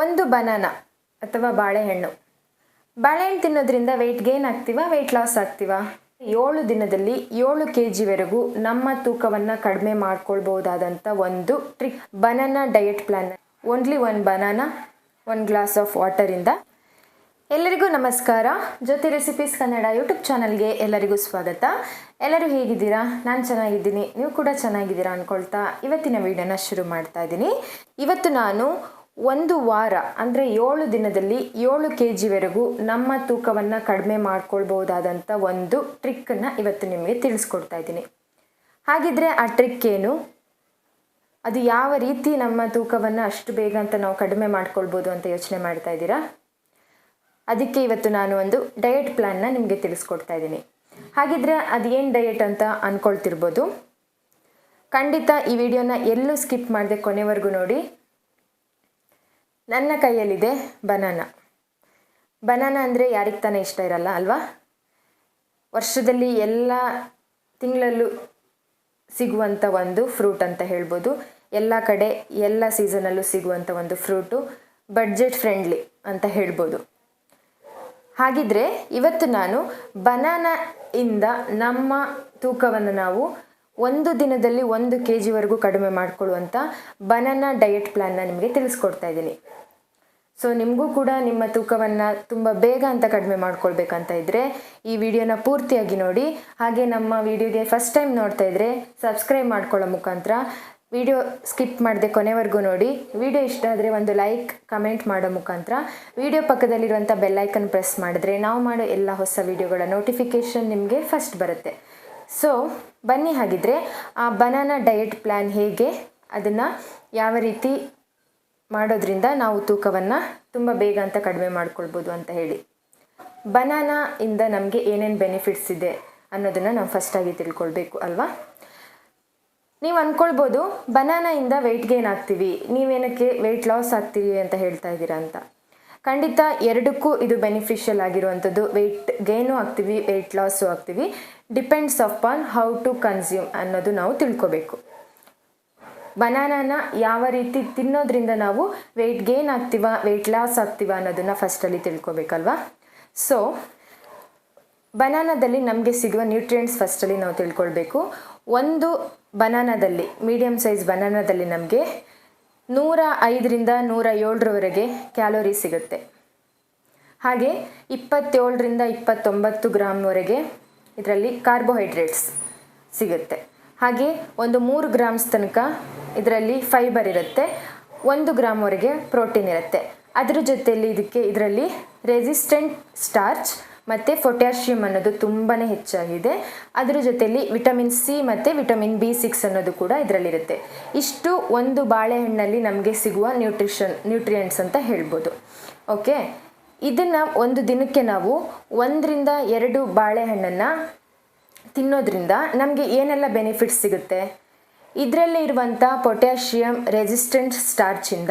ಒಂದು ಬನಾನ ಅಥವಾ ಬಾಳೆಹಣ್ಣು. ಬಾಳೆಹಣ್ಣು ತಿನ್ನೋದ್ರಿಂದ ವೆಯ್ಟ್ ಗೇನ್ ಆಗ್ತೀವಾ ವೆಯ್ಟ್ ಲಾಸ್ ಆಗ್ತೀವಾ? ಏಳು ದಿನದಲ್ಲಿ ಏಳು ಕೆ ಜಿವರೆಗೂ ನಮ್ಮ ತೂಕವನ್ನು ಕಡಿಮೆ ಮಾಡ್ಕೊಳ್ಬಹುದಾದಂಥ ಒಂದು trick banana diet plan only one banana one glass of ವಾಟರಿಂದ ಎಲ್ಲರಿಗೂ ನಮಸ್ಕಾರ. ಜ್ಯೋತಿ ರೆಸಿಪೀಸ್ ಕನ್ನಡ ಯೂಟ್ಯೂಬ್ ಚಾನಲ್ಗೆ ಎಲ್ಲರಿಗೂ ಸ್ವಾಗತ. ಎಲ್ಲರೂ ಹೇಗಿದ್ದೀರಾ? ನಾನು ಚೆನ್ನಾಗಿದ್ದೀನಿ. ನೀವು ಕೂಡ ಚೆನ್ನಾಗಿದ್ದೀರಾ ಅಂದ್ಕೊಳ್ತಾ ಇವತ್ತಿನ ವಿಡಿಯೋನ ಶುರು ಮಾಡ್ತಾ ಇದ್ದೀನಿ. ಇವತ್ತು ನಾನು ಒಂದು ವಾರ, ಅಂದರೆ ಏಳು ದಿನದಲ್ಲಿ ಏಳು ಕೆ ಜಿವರೆಗೂ ನಮ್ಮ ತೂಕವನ್ನು ಕಡಿಮೆ ಮಾಡ್ಕೊಳ್ಬಹುದಾದಂಥ ಒಂದು ಟ್ರಿಕ್ಕನ್ನು ಇವತ್ತು ನಿಮಗೆ ತಿಳಿಸ್ಕೊಡ್ತಾ ಇದ್ದೀನಿ. ಹಾಗಿದ್ರೆ ಆ ಟ್ರಿಕ್ ಏನು? ಅದು ಯಾವ ರೀತಿ ನಮ್ಮ ತೂಕವನ್ನು ಅಷ್ಟು ಬೇಗ ಅಂತ ನಾವು ಕಡಿಮೆ ಮಾಡ್ಕೊಳ್ಬೋದು ಅಂತ ಯೋಚನೆ ಮಾಡ್ತಾ ಇದ್ದೀರಾ? ಅದಕ್ಕೆ ಇವತ್ತು ನಾನು ಒಂದು ಡಯಟ್ ಪ್ಲ್ಯಾನ್ನ ನಿಮಗೆ ತಿಳಿಸ್ಕೊಡ್ತಾ ಇದ್ದೀನಿ. ಹಾಗಿದ್ರೆ ಅದೇನು ಡಯಟ್ ಅಂತ ಅಂದ್ಕೊಳ್ತಿರ್ಬೋದು ಖಂಡಿತ ಈ ವಿಡಿಯೋನ ಎಲ್ಲೂ ಸ್ಕಿಪ್ ಮಾಡದೆ ಕೊನೆವರೆಗೂ ನೋಡಿ. ನನ್ನ ಕೈಯಲ್ಲಿದೆ ಬನಾನ. ಬನಾನ ಅಂದರೆ ಯಾರಿಗೆ ತಾನೇ ಇಷ್ಟ ಇರಲ್ಲ, ಅಲ್ವಾ? ವರ್ಷದಲ್ಲಿ ಎಲ್ಲ ತಿಂಗಳಲ್ಲೂ ಸಿಗುವಂಥ ಒಂದು ಫ್ರೂಟ್ ಅಂತ ಹೇಳ್ಬೋದು. ಎಲ್ಲ ಕಡೆ, ಎಲ್ಲ ಸೀಸನಲ್ಲೂ ಸಿಗುವಂಥ ಒಂದು ಫ್ರೂಟು ಬಡ್ಜೆಟ್ ಫ್ರೆಂಡ್ಲಿ ಅಂತ ಹೇಳ್ಬೋದು. ಹಾಗಿದ್ರೆ ಇವತ್ತು ನಾನು ಬನಾನ ಇಂದ ನಮ್ಮ ತೂಕವನ್ನು ನಾವು ಒಂದು ದಿನದಲ್ಲಿ ಒಂದು ಕೆ ಜಿವರೆಗೂ ಕಡಿಮೆ ಮಾಡಿಕೊಳ್ಳುವಂಥ ಬನಾನಾ ಡಯಟ್ ಪ್ಲ್ಯಾನ್ನ ನಿಮಗೆ ತಿಳಿಸ್ಕೊಡ್ತಾ ಇದ್ದೀನಿ. ಸೊ ನಿಮಗೂ ಕೂಡ ನಿಮ್ಮ ತೂಕವನ್ನು ತುಂಬ ಬೇಗ ಅಂತ ಕಡಿಮೆ ಮಾಡ್ಕೊಳ್ಬೇಕಂತ ಇದ್ದರೆ ಈ ವಿಡಿಯೋನ ಪೂರ್ತಿಯಾಗಿ ನೋಡಿ. ಹಾಗೆ ನಮ್ಮ ವಿಡಿಯೋಗೆ ಫಸ್ಟ್ ಟೈಮ್ ನೋಡ್ತಾ ಇದ್ದರೆ ಸಬ್ಸ್ಕ್ರೈಬ್ ಮಾಡ್ಕೊಳ್ಳೋ ಮುಖಾಂತರ ವಿಡಿಯೋ ಸ್ಕಿಪ್ ಮಾಡದೆ ಕೊನೆವರೆಗೂ ನೋಡಿ. ವಿಡಿಯೋ ಇಷ್ಟ ಆದರೆ ಒಂದು ಲೈಕ್ ಕಮೆಂಟ್ ಮಾಡೋ ಮುಖಾಂತರ. ವಿಡಿಯೋ ಪಕ್ಕದಲ್ಲಿರುವಂಥ ಬೆಲ್ಲೈಕನ್ ಪ್ರೆಸ್ ಮಾಡಿದ್ರೆ ನಾವು ಮಾಡೋ ಎಲ್ಲ ಹೊಸ ವಿಡಿಯೋಗಳ ನೋಟಿಫಿಕೇಷನ್ ನಿಮಗೆ ಫಸ್ಟ್ ಬರುತ್ತೆ. ಸೊ ಬನ್ನಿ ಹಾಗಿದ್ರೆ ಆ ಬನಾನಾ ಡಯಟ್ ಪ್ಲ್ಯಾನ್ ಹೇಗೆ? ಅದನ್ನು ಯಾವ ರೀತಿ ಮಾಡೋದ್ರಿಂದ ನಾವು ತೂಕವನ್ನು ತುಂಬ ಬೇಗ ಅಂತ ಕಡಿಮೆ ಮಾಡ್ಕೊಳ್ಬೋದು ಅಂತ ಹೇಳಿ. ಬನಾನಾ ಇಂದ ನಮಗೆ ಏನೇನು ಬೆನಿಫಿಟ್ಸ್ ಇದೆ ಅನ್ನೋದನ್ನು ನಾವು ಫಸ್ಟಾಗಿ ತಿಳ್ಕೊಳ್ಬೇಕು ಅಲ್ವಾ? ನೀವು ಅಂದ್ಕೊಳ್ಬೋದು ಇಂದ ವೆಯ್ಟ್ ಗೇನ್ ಆಗ್ತೀವಿ. ನೀವೇನಕ್ಕೆ ವೆಯ್ಟ್ ಲಾಸ್ ಆಗ್ತೀವಿ ಅಂತ ಹೇಳ್ತಾ ಇದ್ದೀರಾ ಅಂತ. ಖಂಡಿತ ಎರಡಕ್ಕೂ ಇದು ಬೆನಿಫಿಷಿಯಲ್ ಆಗಿರುವಂಥದ್ದು. ವೆಯ್ಟ್ ಗೇನು ಆಗ್ತೀವಿ ವೆಯ್ಟ್ ಲಾಸು ಆಗ್ತೀವಿ. Depends upon how to consume ಅನ್ನೋದು ನಾವು ತಿಳ್ಕೊಬೇಕು. ಬನಾನಾನ ಯಾವ ರೀತಿ ತಿನ್ನೋದ್ರಿಂದ ನಾವು ವೆಯ್ಟ್ ಗೇನ್ ಆಗ್ತೀವ ವೆಯ್ಟ್ ಲಾಸ್ ಆಗ್ತೀವ ಅನ್ನೋದನ್ನು ಫಸ್ಟಲ್ಲಿ ತಿಳ್ಕೊಬೇಕಲ್ವಾ? ಸೊ ಬನಾನಾದಲ್ಲಿ ನಮಗೆ ಸಿಗುವ ನ್ಯೂಟ್ರಿಯೆಂಟ್ಸ್ ಫಸ್ಟಲ್ಲಿ ನಾವು ತಿಳ್ಕೊಳ್ಬೇಕು. ಒಂದು ಬನಾನಾದಲ್ಲಿ ಮೀಡಿಯಮ್ ಸೈಜ್ ಬನಾನಾದಲ್ಲಿ ನಮಗೆ ನೂರ ಐದರಿಂದ ನೂರ ಏಳರವರೆಗೆ ಕ್ಯಾಲೋರಿ ಸಿಗುತ್ತೆ. ಹಾಗೆ ಇಪ್ಪತ್ತೇಳರಿಂದ ಇಪ್ಪತ್ತೊಂಬತ್ತು ಗ್ರಾಮ್ವರೆಗೆ ಇದರಲ್ಲಿ ಕಾರ್ಬೋಹೈಡ್ರೇಟ್ಸ್ ಸಿಗುತ್ತೆ. ಹಾಗೆ ಒಂದು ಮೂರು ಗ್ರಾಮ್ಸ್ ತನಕ ಇದರಲ್ಲಿ ಫೈಬರ್ ಇರುತ್ತೆ. ಒಂದು ಗ್ರಾಮ್ವರೆಗೆ ಪ್ರೋಟೀನ್ ಇರುತ್ತೆ. ಅದರ ಜೊತೆಯಲ್ಲಿ ಇದಕ್ಕೆ ಇದರಲ್ಲಿ ರೆಸಿಸ್ಟೆಂಟ್ ಸ್ಟಾರ್ಚ್ ಮತ್ತು ಪೊಟ್ಯಾಷಿಯಮ್ ಅನ್ನೋದು ತುಂಬಾ ಹೆಚ್ಚಾಗಿದೆ. ಅದರ ಜೊತೆಯಲ್ಲಿ ವಿಟಮಿನ್ ಸಿ ಮತ್ತು ವಿಟಮಿನ್ ಬಿ ಸಿಕ್ಸ್ ಅನ್ನೋದು ಕೂಡ ಇದರಲ್ಲಿರುತ್ತೆ. ಇಷ್ಟು ಒಂದು ಬಾಳೆಹಣ್ಣಲ್ಲಿ ನಮಗೆ ಸಿಗುವ ನ್ಯೂಟ್ರಿಷನ್ ನ್ಯೂಟ್ರಿಯೆಂಟ್ಸ್ ಅಂತ ಹೇಳ್ಬೋದು. ಓಕೆ ಇದನ್ನು ಒಂದು ದಿನಕ್ಕೆ ನಾವು ಒಂದರಿಂದ ಎರಡು ಬಾಳೆಹಣ್ಣನ್ನು ತಿನ್ನೋದ್ರಿಂದ ನಮಗೆ ಏನೆಲ್ಲ ಬೆನಿಫಿಟ್ಸ್ ಸಿಗುತ್ತೆ? ಇದರಲ್ಲಿ ಇರುವಂಥ ಪೊಟ್ಯಾಷಿಯಂ ರೆಸಿಸ್ಟೆಂಟ್ ಸ್ಟಾರ್ಚಿಂದ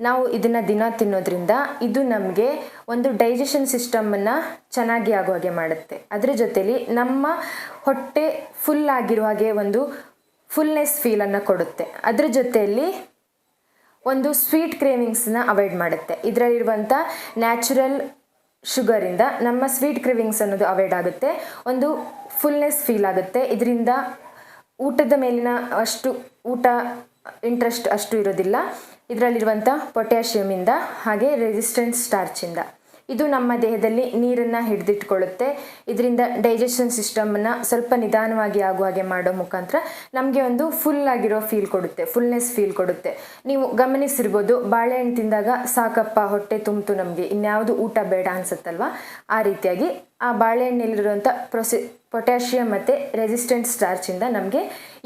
ನಾವು ಇದನ್ನು ದಿನ ತಿನ್ನೋದ್ರಿಂದ ಇದು ನಮಗೆ ಒಂದು ಡೈಜೆಷನ್ ಸಿಸ್ಟಮನ್ನು ಚೆನ್ನಾಗಿ ಆಗೋ ಹಾಗೆ ಮಾಡುತ್ತೆ. ಅದರ ಜೊತೆಲಿ ನಮ್ಮ ಹೊಟ್ಟೆ ಫುಲ್ ಆಗಿರೋ ಹಾಗೆ ಒಂದು ಫುಲ್ನೆಸ್ ಫೀಲನ್ನು ಕೊಡುತ್ತೆ. ಅದರ ಜೊತೆಯಲ್ಲಿ ಒಂದು ಸ್ವೀಟ್ ಕ್ರೇವಿಂಗ್ಸ್ನ ಅವಾಯ್ಡ್ ಮಾಡುತ್ತೆ. ಇದರಲ್ಲಿರುವಂಥ ನ್ಯಾಚುರಲ್ ಶುಗರಿಂದ ನಮ್ಮ ಸ್ವೀಟ್ ಕ್ರೇವಿಂಗ್ಸ್ ಅನ್ನೋದು ಅವಾಯ್ಡ್ ಆಗುತ್ತೆ. ಒಂದು ಫುಲ್ನೆಸ್ ಫೀಲ್ ಆಗುತ್ತೆ. ಇದರಿಂದ ಊಟದ ಮೇಲಿನ ಅಷ್ಟು ಊಟ ಇಂಟ್ರೆಸ್ಟ್ ಅಷ್ಟು ಇರೋದಿಲ್ಲ. ಇದರಲ್ಲಿರುವಂಥ ಪೊಟ್ಯಾಷಿಯಮಿಂದ ಹಾಗೆ ರೆಸಿಸ್ಟೆಂಟ್ ಸ್ಟಾರ್ಚಿಂದ ಇದು. ನಮ್ಮ ದೇಹದಲ್ಲಿ ನೀರನ್ನು ಹಿಡಿದಿಟ್ಕೊಳ್ಳುತ್ತೆ. ಇದರಿಂದ ಡೈಜೆಷನ್ ಸಿಸ್ಟಮನ್ನು ಸ್ವಲ್ಪ ನಿಧಾನವಾಗಿ ಆಗುವ ಹಾಗೆ ಮಾಡೋ ಮುಖಾಂತರ ನಮಗೆ ಒಂದು ಫುಲ್ ಆಗಿರೋ ಫೀಲ್ ಕೊಡುತ್ತೆ. ಫುಲ್ನೆಸ್ ಫೀಲ್ ಕೊಡುತ್ತೆ. ನೀವು ಗಮನಿಸಿರ್ಬೋದು, ಬಾಳೆಹಣ್ಣು ತಿಂದಾಗ ಸಾಕಪ್ಪ, ಹೊಟ್ಟೆ ತುಂಬಿತು ನಮಗೆ. ಇನ್ಯಾವುದು ಊಟ ಬೇಡ ಅನ್ಸುತ್ತಲ್ವ? ಆ ರೀತಿಯಾಗಿ ಆ ಬಾಳೆಹಣ್ಣಲ್ಲಿರುವಂಥ ಪ್ರೊಸಿ ಪೊಟ್ಯಾಷಿಯಮ್ ಮತ್ತು ರೆಸಿಸ್ಟೆಂಟ್ ಸ್ಟಾರ್ಚಿಂದ ನಮಗೆ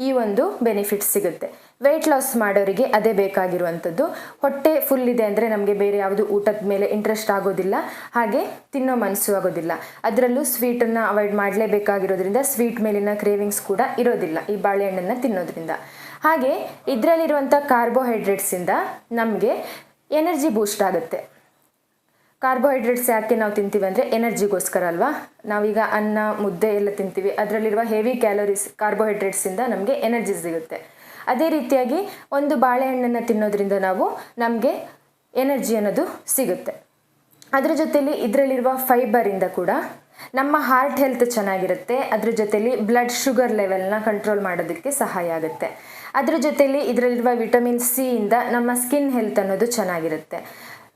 ಈ ಒಂದು ಬೆನಿಫಿಟ್ ಸಿಗುತ್ತೆ. ವೆಯ್ಟ್ ಲಾಸ್ ಮಾಡೋರಿಗೆ ಅದೇ ಬೇಕಾಗಿರುವಂಥದ್ದು. ಹೊಟ್ಟೆ ಫುಲ್ ಇದೆ ಅಂದರೆ ನಮಗೆ ಬೇರೆ ಯಾವುದು ಊಟದ ಮೇಲೆ ಇಂಟ್ರೆಸ್ಟ್ ಆಗೋದಿಲ್ಲ. ಹಾಗೆ ತಿನ್ನೋ ಮನಸ್ಸು ಆಗೋದಿಲ್ಲ. ಅದರಲ್ಲೂ ಸ್ವೀಟನ್ನು ಅವಾಯ್ಡ್ ಮಾಡಲೇಬೇಕಾಗಿರೋದ್ರಿಂದ ಸ್ವೀಟ್ ಮೇಲಿನ ಕ್ರೇವಿಂಗ್ಸ್ ಕೂಡ ಇರೋದಿಲ್ಲ ಈ ಬಾಳೆಹಣ್ಣನ್ನು ತಿನ್ನೋದ್ರಿಂದ. ಹಾಗೆ ಇದರಲ್ಲಿರುವಂಥ ಕಾರ್ಬೋಹೈಡ್ರೇಟ್ಸಿಂದ ನಮಗೆ ಎನರ್ಜಿ ಬೂಸ್ಟ್ ಆಗುತ್ತೆ. ಕಾರ್ಬೋಹೈಡ್ರೇಟ್ಸ್ ಯಾಕೆ ನಾವು ತಿಂತೀವಿ ಅಂದರೆ ಎನರ್ಜಿಗೋಸ್ಕರ ಅಲ್ವಾ? ನಾವೀಗ ಅನ್ನ, ಮುದ್ದೆ ಎಲ್ಲ ತಿಂತೀವಿ. ಅದರಲ್ಲಿರುವ ಹೆವಿ ಕ್ಯಾಲೋರೀಸ್ ಕಾರ್ಬೋಹೈಡ್ರೇಟ್ಸಿಂದ ನಮಗೆ ಎನರ್ಜಿ ಸಿಗುತ್ತೆ. ಅದೇ ರೀತಿಯಾಗಿ ಒಂದು ಬಾಳೆಹಣ್ಣನ್ನು ತಿನ್ನೋದ್ರಿಂದ ನಾವು ನಮಗೆ ಎನರ್ಜಿ ಅನ್ನೋದು ಸಿಗುತ್ತೆ. ಅದರ ಜೊತೆಲಿ ಇದರಲ್ಲಿರುವ ಫೈಬರಿಂದ ಕೂಡ ನಮ್ಮ ಹಾರ್ಟ್ ಹೆಲ್ತ್ ಚೆನ್ನಾಗಿರುತ್ತೆ. ಅದ್ರ ಜೊತೆಲಿ ಬ್ಲಡ್ ಶುಗರ್ ಲೆವೆಲ್ನ ಕಂಟ್ರೋಲ್ ಮಾಡೋದಕ್ಕೆ ಸಹಾಯ ಆಗುತ್ತೆ. ಅದರ ಜೊತೆಲಿ ಇದರಲ್ಲಿರುವ ವಿಟಮಿನ್ ಸಿಯಿಂದ ನಮ್ಮ ಸ್ಕಿನ್ ಹೆಲ್ತ್ ಅನ್ನೋದು ಚೆನ್ನಾಗಿರುತ್ತೆ.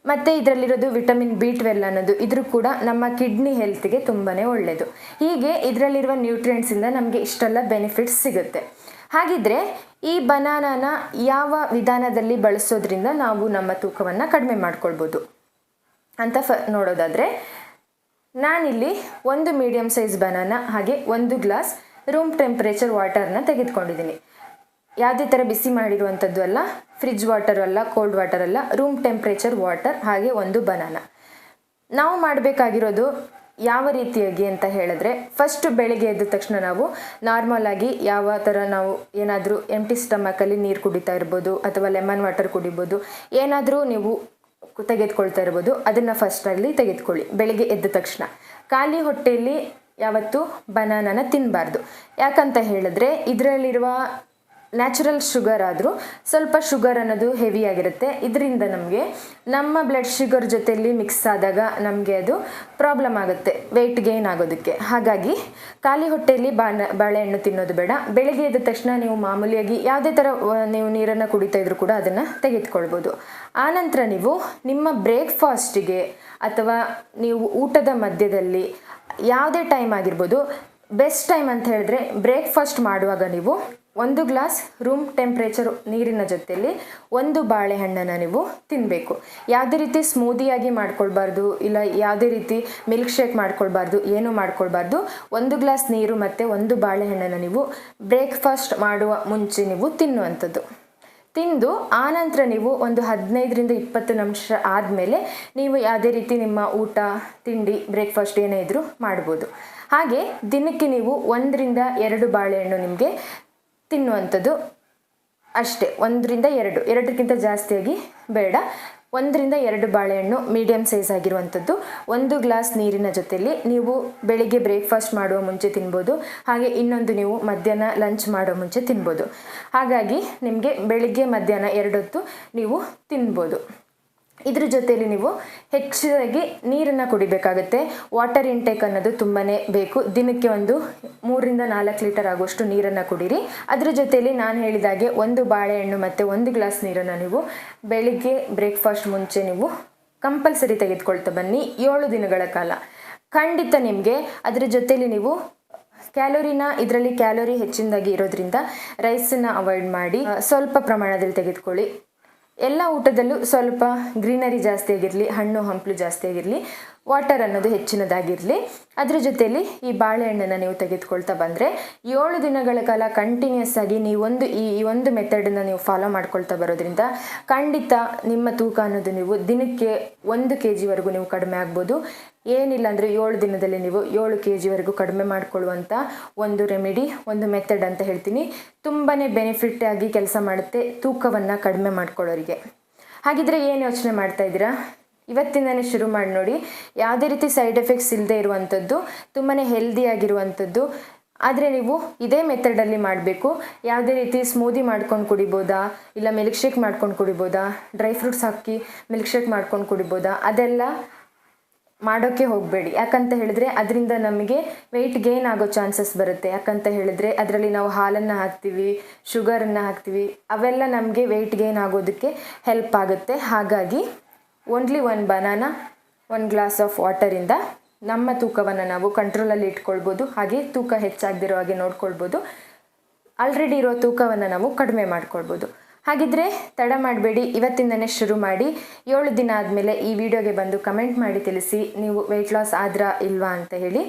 ಮತ್ತು ಇದರಲ್ಲಿರೋದು ವಿಟಮಿನ್ ಬಿ ಟ್ವೆಲ್ ಅನ್ನೋದು, ಇದ್ರೂ ಕೂಡ ನಮ್ಮ ಕಿಡ್ನಿ ಹೆಲ್ತ್ಗೆ ತುಂಬಾ ಒಳ್ಳೆಯದು ಹೀಗೆ ಇದರಲ್ಲಿರುವ ನ್ಯೂಟ್ರಿಯೆಂಟ್ಸಿಂದ ನಮಗೆ ಇಷ್ಟೆಲ್ಲ ಬೆನಿಫಿಟ್ಸ್ ಸಿಗುತ್ತೆ. ಹಾಗಿದ್ರೆ ಈ ಬನಾನಾನ ಯಾವ ವಿಧಾನದಲ್ಲಿ ಬಳಸೋದ್ರಿಂದ ನಾವು ನಮ್ಮ ತೂಕವನ್ನು ಕಡಿಮೆ ಮಾಡ್ಕೊಳ್ಬೋದು? ಅಂತ ಫ, ನೋಡೋದಾದರೆ, ನಾನಿಲ್ಲಿ ಒಂದು ಮೀಡಿಯಮ್ ಸೈಜ್ ಬನಾನ ಹಾಗೆ ಒಂದು ಗ್ಲಾಸ್ ರೂಮ್ ಟೆಂಪ್ರೇಚರ್ ವಾಟರ್ನ ತೆಗೆದುಕೊಂಡಿದ್ದೀನಿ. ಯಾವುದೇ ಥರ ಬಿಸಿ ಮಾಡಿರುವಂಥದ್ದು ಅಲ್ಲ ಫ್ರಿಜ್ ವಾಟರ್ ಅಲ್ಲ ಕೋಲ್ಡ್ ವಾಟರ್ ಅಲ್ಲ ರೂಮ್ ಟೆಂಪ್ರೇಚರ್ ವಾಟರ್ ಹಾಗೆ ಒಂದು ಬನಾನ ನಾವು ಮಾಡಬೇಕಾಗಿರೋದು ಯಾವ ರೀತಿಯಾಗಿ ಅಂತ ಹೇಳಿದ್ರೆ ಫಸ್ಟ್ ಬೆಳಿಗ್ಗೆ ಎದ್ದ ತಕ್ಷಣ ನಾವು ನಾರ್ಮಲಾಗಿ ಯಾವ ಥರ ನಾವು ಏನಾದರೂ ಎಂಟಿ ಸ್ಟಮಕಲ್ಲಿ ನೀರು ಕುಡಿತಾ ಇರ್ಬೋದು ಅಥವಾ ಲೆಮನ್ ವಾಟರ್ ಕುಡಿಬೋದು, ಏನಾದರೂ ನೀವು ತೆಗೆದುಕೊಳ್ತಾ ಇರ್ಬೋದು, ಅದನ್ನು ಫಸ್ಟಲ್ಲಿ ತೆಗೆದುಕೊಳ್ಳಿ, ಬೆಳಿಗ್ಗೆ ಎದ್ದ ತಕ್ಷಣ. ಖಾಲಿ ಹೊಟ್ಟೆಯಲ್ಲಿ ಯಾವತ್ತು ಬನಾನನ ತಿನ್ನಬಾರ್ದು ಯಾಕಂತ ಹೇಳಿದ್ರೆ, ಇದರಲ್ಲಿರುವ ನ್ಯಾಚುರಲ್ ಶುಗರ್ ಆದರೂ ಸ್ವಲ್ಪ ಶುಗರ್ ಅನ್ನೋದು ಹೆವಿ ಆಗಿರುತ್ತೆ. ಇದರಿಂದ ನಮಗೆ ನಮ್ಮ ಬ್ಲಡ್ ಶುಗರ್ ಜೊತೆಯಲ್ಲಿ ಮಿಕ್ಸ್ ಆದಾಗ ನಮಗೆ ಅದು ಪ್ರಾಬ್ಲಮ್ ಆಗುತ್ತೆ ವೆಯ್ಟ್ ಗೇನ್ ಆಗೋದಕ್ಕೆ. ಹಾಗಾಗಿ ಖಾಲಿ ಹೊಟ್ಟೆಯಲ್ಲಿ ಬಾಣ, ಬಾಳೆಹಣ್ಣು ತಿನ್ನೋದು ಬೇಡ. ಬೆಳಗ್ಗೆ ಎದ್ದ ತಕ್ಷಣ ನೀವು ಮಾಮೂಲಿಯಾಗಿ ಯಾವುದೇ ಥರ ನೀವು ನೀರನ್ನು ಕುಡಿತಾ ಇದ್ರೂ ಕೂಡ ಅದನ್ನು ತೆಗೆದುಕೊಳ್ಬೋದು. ಆನಂತರ ನೀವು ನಿಮ್ಮ ಬ್ರೇಕ್ಫಾಸ್ಟಿಗೆ ಅಥವಾ ನೀವು ಊಟದ ಮಧ್ಯದಲ್ಲಿ ಯಾವುದೇ ಟೈಮ್ ಆಗಿರ್ಬೋದು ಬೆಸ್ಟ್ ಟೈಮ್ ಅಂತ ಹೇಳಿದ್ರೆ ಬ್ರೇಕ್ಫಾಸ್ಟ್ ಮಾಡುವಾಗ ನೀವು ಒಂದು ಗ್ಲಾಸ್ ರೂಮ್ ಟೆಂಪ್ರೇಚರ್ ನೀರಿನ ಜೊತೆಯಲ್ಲಿ ಒಂದು ಬಾಳೆಹಣ್ಣನ್ನು ನೀವು ತಿನ್ನಬೇಕು ಯಾವುದೇ ರೀತಿ ಸ್ಮೂದಿಯಾಗಿ ಮಾಡ್ಕೊಳ್ಬಾರ್ದು, ಇಲ್ಲ ಯಾವುದೇ ರೀತಿ ಮಿಲ್ಕ್ ಶೇಕ್ ಮಾಡ್ಕೊಳ್ಬಾರ್ದು, ಏನೂ ಮಾಡ್ಕೊಳ್ಬಾರ್ದು, ಒಂದು ಗ್ಲಾಸ್ ನೀರು ಮತ್ತು ಒಂದು ಬಾಳೆಹಣ್ಣನ್ನು ನೀವು ಬ್ರೇಕ್ಫಾಸ್ಟ್ ಮಾಡುವ ಮುಂಚೆ ನೀವು ತಿನ್ನುವಂಥದ್ದು. ತಿಂದು ಆನಂತರ ನೀವು ಒಂದು ಹದಿನೈದರಿಂದ ಇಪ್ಪತ್ತು ನಿಮಿಷ ಆದಮೇಲೆ ನೀವು ಯಾವುದೇ ರೀತಿ ನಿಮ್ಮ ಊಟ, ತಿಂಡಿ ಬ್ರೇಕ್ಫಾಸ್ಟ್ ಏನೇ ಇದ್ದರೂ ಮಾಡ್ಬೋದು. ಹಾಗೆ ದಿನಕ್ಕೆ ನೀವು ಒಂದರಿಂದ ಎರಡು ಬಾಳೆಹಣ್ಣು ನಿಮಗೆ ತಿನ್ನುವಂಥದ್ದು ಅಷ್ಟೇ. ಒಂದರಿಂದ ಎರಡು. ಎರಡಕ್ಕಿಂತ ಜಾಸ್ತಿಯಾಗಿ ಬೇಡ. ಒಂದರಿಂದ ಎರಡು ಬಾಳೆಹಣ್ಣು ಮೀಡಿಯಮ್ ಸೈಜ್ ಆಗಿರುವಂಥದ್ದು. ಒಂದು ಗ್ಲಾಸ್ ನೀರಿನ ಜೊತೆಯಲ್ಲಿ ನೀವು ಬೆಳಿಗ್ಗೆ ಬ್ರೇಕ್ಫಾಸ್ಟ್ ಮಾಡುವ ಮುಂಚೆ ತಿನ್ಬೋದು. ಹಾಗೆ ಇನ್ನೊಂದು ನೀವು ಮಧ್ಯಾಹ್ನ ಲಂಚ್ ಮಾಡೋ ಮುಂಚೆ ತಿನ್ಬೋದು. ಹಾಗಾಗಿ ನಿಮಗೆ ಬೆಳಿಗ್ಗೆ ಮಧ್ಯಾಹ್ನ ಎರಡೊತ್ತು ನೀವು ತಿನ್ಬೋದು. ಇದ್ರ ಜೊತೆಯಲ್ಲಿ ನೀವು ಹೆಚ್ಚಾಗಿ ನೀರನ್ನು ಕುಡಿಬೇಕಾಗುತ್ತೆ. ವಾಟರ್ ಇಂಟೇಕ್ ಅನ್ನೋದು ತುಂಬಾ ಬೇಕು. ದಿನಕ್ಕೆ ಒಂದು ಮೂರಿಂದ ನಾಲ್ಕು ಲೀಟರ್ ಆಗುವಷ್ಟು ನೀರನ್ನು ಕುಡೀರಿ. ಅದ್ರ ಜೊತೆಯಲ್ಲಿ ನಾನು ಹೇಳಿದಾಗೆ ಒಂದು ಬಾಳೆಹಣ್ಣು ಮತ್ತು ಒಂದು ಗ್ಲಾಸ್ ನೀರನ್ನು ನೀವು ಬೆಳಿಗ್ಗೆ ಬ್ರೇಕ್ಫಾಸ್ಟ್ ಮುಂಚೆ ನೀವು ಕಂಪಲ್ಸರಿ ತೆಗೆದುಕೊಳ್ತಾ ಬನ್ನಿ. ಏಳು ದಿನಗಳ ಕಾಲ. ಖಂಡಿತ ನಿಮಗೆ ಅದರ ಜೊತೆಯಲ್ಲಿ ನೀವು ಕ್ಯಾಲೋರಿನ, ಇದರಲ್ಲಿ ಕ್ಯಾಲೋರಿ ಹೆಚ್ಚಿನದಾಗಿ ಇರೋದ್ರಿಂದ ರೈಸನ್ನು ಅವಾಯ್ಡ್ ಮಾಡಿ ಸ್ವಲ್ಪ ಪ್ರಮಾಣದಲ್ಲಿ ತೆಗೆದುಕೊಳ್ಳಿ. ಎಲ್ಲ ಊಟದಲ್ಲೂ ಸ್ವಲ್ಪ ಗ್ರೀನರಿ ಜಾಸ್ತಿ ಆಗಿರಲಿ ಹಣ್ಣು ಹಂಪಲು ಜಾಸ್ತಿ ಆಗಿರಲಿ ವಾಟರ್ ಅನ್ನೋದು ಹೆಚ್ಚಿನದಾಗಿರಲಿ. ಅದರ ಜೊತೆಯಲ್ಲಿ ಈ ಬಾಳೆಹಣ್ಣನ್ನು ನೀವು ತೆಗೆದುಕೊಳ್ತಾ ಬಂದರೆ ಏಳು ದಿನಗಳ ಕಾಲ ಕಂಟಿನ್ಯೂಸ್ ಆಗಿ ಈ ಈ ಒಂದು ಮೆಥಡನ್ನು ನೀವು ಫಾಲೋ ಮಾಡ್ಕೊಳ್ತಾ ಬರೋದ್ರಿಂದ ಖಂಡಿತ ನಿಮ್ಮ ತೂಕ ಅನ್ನೋದು ನೀವು ದಿನಕ್ಕೆ ಒಂದು ಕೆ ಜಿವರೆಗೂ ನೀವು ಕಡಿಮೆ ಆಗ್ಬೋದು. ಏನಿಲ್ಲ ಅಂದರೆ ಏಳು ದಿನದಲ್ಲಿ ನೀವು ಏಳು ಕೆ ಜಿವರೆಗೂ ಕಡಿಮೆ ಮಾಡಿಕೊಳ್ಳುವಂಥ ಒಂದು ರೆಮಿಡಿ ಒಂದು ಮೆಥಡ್ ಅಂತ ಹೇಳ್ತೀನಿ. ತುಂಬಾ ಬೆನಿಫಿಟ್ ಆಗಿ ಕೆಲಸ ಮಾಡುತ್ತೆ ತೂಕವನ್ನು ಕಡಿಮೆ ಮಾಡ್ಕೊಳ್ಳೋರಿಗೆ. ಹಾಗಿದ್ರೆ ಏನು ಯೋಚನೆ ಮಾಡ್ತಾ ಇದ್ದೀರಾ? ಇವತ್ತಿಂದನೇ ಶುರು ಮಾಡಿ ನೋಡಿ. ಯಾವುದೇ ರೀತಿ ಸೈಡ್ ಎಫೆಕ್ಟ್ಸ್ ಇಲ್ಲದೆ ಇರುವಂಥದ್ದು ತುಂಬಾ ಹೆಲ್ದಿ ಆಗಿರುವಂಥದ್ದು, ಆದರೆ ನೀವು ಇದೇ ಮೆಥಡಲ್ಲಿ ಮಾಡಬೇಕು. ಯಾವುದೇ ರೀತಿ ಸ್ಮೂದಿ ಮಾಡ್ಕೊಂಡು ಕುಡಿಬೋದಾ, ಇಲ್ಲ ಮಿಲ್ಕ್ ಶೇಕ್ ಮಾಡ್ಕೊಂಡು ಕುಡಿಬೋದಾ, ಡ್ರೈ ಫ್ರೂಟ್ಸ್ ಹಾಕಿ ಮಿಲ್ಕ್ ಶೇಕ್ ಮಾಡ್ಕೊಂಡು ಕುಡಿಬೋದಾ, ಅದೆಲ್ಲ ಮಾಡೋಕ್ಕೆ ಹೋಗಬೇಡಿ. ಯಾಕಂತ ಹೇಳಿದ್ರೆ ಅದರಿಂದ ನಮಗೆ ವೆಯ್ಟ್ ಗೇನ್ ಆಗೋ ಚಾನ್ಸಸ್ ಬರುತ್ತೆ. ಯಾಕಂತ ಹೇಳಿದ್ರೆ ಅದರಲ್ಲಿ ನಾವು ಹಾಲನ್ನು ಹಾಕ್ತೀವಿ ಶುಗರನ್ನು ಹಾಕ್ತೀವಿ, ಅವೆಲ್ಲ ನಮಗೆ ವೆಯ್ಟ್ ಗೇನ್ ಆಗೋದಕ್ಕೆ ಹೆಲ್ಪ್ ಆಗುತ್ತೆ. ಹಾಗಾಗಿ only one banana one glass of ವಾಟರಿಂದ ನಮ್ಮ ತೂಕವನ್ನು ನಾವು ಕಂಟ್ರೋಲಲ್ಲಿ ಇಟ್ಕೊಳ್ಬೋದು. ಹಾಗೆ ತೂಕ ಹೆಚ್ಚಾಗದಿರೋ ಹಾಗೆ ನೋಡ್ಕೊಳ್ಬೋದು. ಆಲ್ರೆಡಿ ಇರೋ ತೂಕವನ್ನು ನಾವು ಕಡಿಮೆ ಮಾಡ್ಕೊಳ್ಬೋದು. ಹಾಗಿದ್ರೆ ತಡ ಮಾಡಬೇಡಿ. ಇವತ್ತಿಂದನೇ ಶುರು ಮಾಡಿ. ಏಳು ದಿನ ಆದಮೇಲೆ ಈ ವಿಡಿಯೋಗೆ ಬಂದು ಕಮೆಂಟ್ ಮಾಡಿ ತಿಳಿಸಿ. ನೀವು ವೆಯ್ಟ್ ಲಾಸ್ ಆದ್ರಾ ಇಲ್ವಾ ಅಂತ ಹೇಳಿ.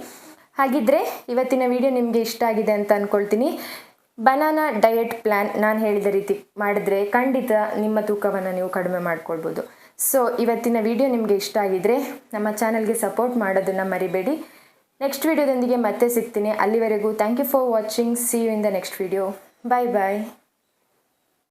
ಹಾಗಿದ್ರೆ ಇವತ್ತಿನ ವಿಡಿಯೋ ನಿಮಗೆ ಇಷ್ಟ ಆಗಿದೆ ಅಂತ ಅಂದ್ಕೊಳ್ತೀನಿ ಬನಾನಾ ಡಯೆಟ್ ಪ್ಲ್ಯಾನ್ ನಾನು ಹೇಳಿದ ರೀತಿ ಮಾಡಿದ್ರೆ ಖಂಡಿತ ನಿಮ್ಮ ತೂಕವನ್ನು ನೀವು ಕಡಿಮೆ ಮಾಡ್ಕೊಳ್ಬೋದು. ಸೊ ಇವತ್ತಿನ ವಿಡಿಯೋ ನಿಮಗೆ ಇಷ್ಟ ಆಗಿದ್ರೆ ನಮ್ಮ ಚಾನಲ್ಗೆ ಸಪೋರ್ಟ್ ಮಾಡೋದನ್ನು ಮರಿಬೇಡಿ. ನೆಕ್ಸ್ಟ್ ವಿಡಿಯೋದೊಂದಿಗೆ ಮತ್ತೆ ಸಿಗ್ತೀನಿ. ಅಲ್ಲಿವರೆಗೂ thank you for watching see you in the next video bye bye